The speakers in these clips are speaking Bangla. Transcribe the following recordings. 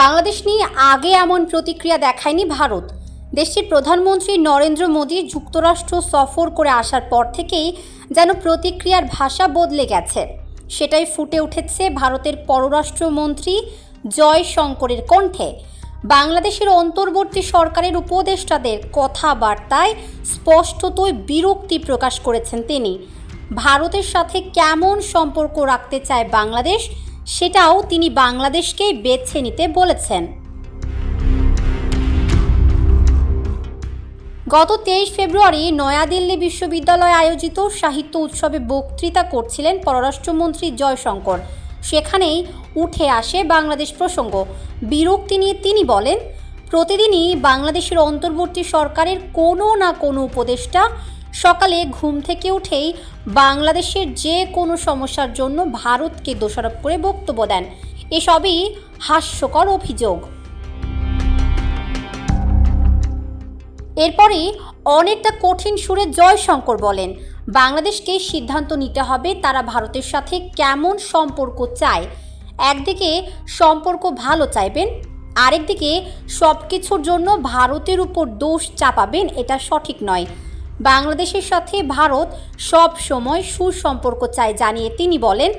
বাংলাদেশ নিয়ে আগে এমন প্রতিক্রিয়া দেখায়নি ভারত। দেশটির প্রধানমন্ত্রী নরেন্দ্র মোদী যুক্তরাষ্ট্র সফর করে আসার পর থেকেই যেন প্রতিক্রিয়ার ভাষা বদলে গেছে। সেটাই ফুটে উঠেছে ভারতের পররাষ্ট্রমন্ত্রী জয় শঙ্করের কণ্ঠে। বাংলাদেশের অন্তর্বর্তী সরকারের উপদেষ্টাদের কথাবার্তায় স্পষ্টতই বিরক্তি প্রকাশ করেছেন তিনি। ভারতের সাথে কেমন সম্পর্ক রাখতে চায় বাংলাদেশ সেটাও তিনি বাংলাদেশকেই বেছে নিতে বলেছেন। গত তেইশ ফেব্রুয়ারি নয়াদিল্লি বিশ্ববিদ্যালয়ে আয়োজিত সাহিত্য উৎসবে বক্তৃতা করছিলেন পররাষ্ট্রমন্ত্রী জয়শঙ্কর। সেখানেই উঠে আসে বাংলাদেশ প্রসঙ্গ। বিরক্তি নিয়ে তিনি বলেন, প্রতিদিনই বাংলাদেশের অন্তর্বর্তী সরকারের কোনো না কোনো উপদেষ্টা সকালে ঘুম থেকে উঠেই বাংলাদেশের যে কোনো সমস্যার জন্য ভারতকে দোষারোপ করে বক্তব্য দেন। এসবই হাস্যকর অভিযোগ। এরপরে অনেকটা কঠিন সুরে জয়শঙ্কর বলেন, বাংলাদেশকে সিদ্ধান্ত নিতে হবে তারা ভারতের সাথে কেমন সম্পর্ক চায়। একদিকে সম্পর্ক ভালো চাইবেন, আরেকদিকে সব কিছুর জন্য ভারতের উপর দোষ চাপাবেন এটা সঠিক নয়। বাংলাদেশের সাথে ভারত সব সময় সুসম্পর্ক চায় জানিয়ে তিনি বলেন,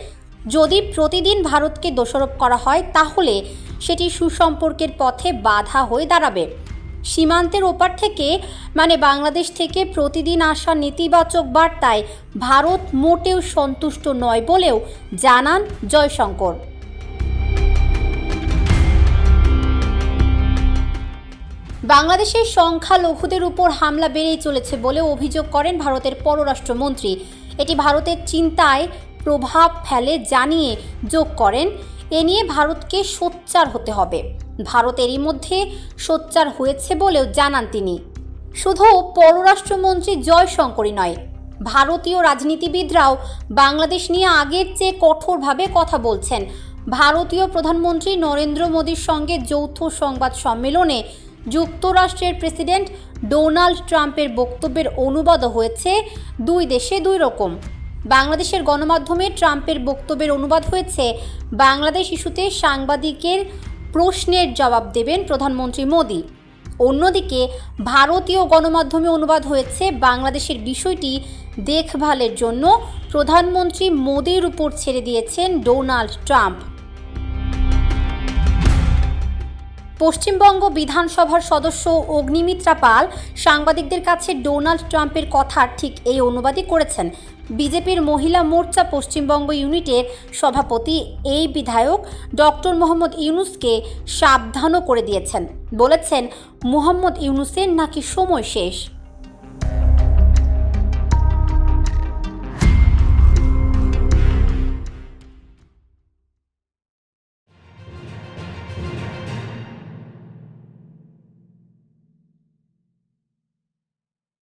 যদি প্রতিদিন ভারতকে দোষারোপ করা হয়, তাহলে সেটি সুসম্পর্কের পথে বাধা হয়ে দাঁড়াবে। সীমান্তের ওপার থেকে মানে বাংলাদেশ থেকে প্রতিদিন আসা নেতিবাচক বার্তায় ভারত মোটেও সন্তুষ্ট নয় বলেও জানান জয়শঙ্কর। বাংলাদেশের সংখ্যালঘুদের উপর হামলা বেড়েই চলেছে বলে অভিযোগ করেন ভারতের পররাষ্ট্রমন্ত্রী। এটি ভারতের চিন্তায় প্রভাব ফেলে জানিয়ে যোগ করেন। এ নিয়ে ভারতকে সোচ্চার হতে হবে। ভারত এরই মধ্যে সোচ্চার হয়েছে বলেও জানান তিনি। শুধু পররাষ্ট্রমন্ত্রী জয়শঙ্করই নয়, ভারতীয় রাজনীতিবিদরাও বাংলাদেশ নিয়ে আগের চেয়ে কঠোরভাবে কথা বলছেন। ভারতীয় প্রধানমন্ত্রী নরেন্দ্র মোদীর সঙ্গে যৌথ সংবাদ সম্মেলনে যুক্তরাষ্ট্রের প্রেসিডেন্ট ডোনাল্ড ট্রাম্পের বক্তব্যের অনুবাদও হয়েছে দুই দেশে দুই রকম। বাংলাদেশের গণমাধ্যমে ট্রাম্পের বক্তব্যের অনুবাদ হয়েছে, বাংলাদেশ ইস্যুতে সাংবাদিকের প্রশ্নের জবাব দেবেন প্রধানমন্ত্রী মোদী। অন্যদিকে, ভারতীয় গণমাধ্যমে অনুবাদ হয়েছে বাংলাদেশের বিষয়টি দেখভালের জন্য প্রধানমন্ত্রী মোদীর উপর ছেড়ে দিয়েছেন ডোনাল্ড ট্রাম্প। পশ্চিমবঙ্গ বিধানসভার সদস্য অগ্নিমিত্রা পাল সাংবাদিকদের কাছে ডোনাল্ড ট্রাম্পের কথা ঠিক এই অনুবাদই করেছেন। বিজেপির মহিলা মোর্চা পশ্চিমবঙ্গ ইউনিটের সভাপতি এই বিধায়ক ডক্টর মোহাম্মদ ইউনুসকে সাবধানও করে দিয়েছেন। বলেছেন, মোহাম্মদ ইউনুসের নাকি সময় শেষ।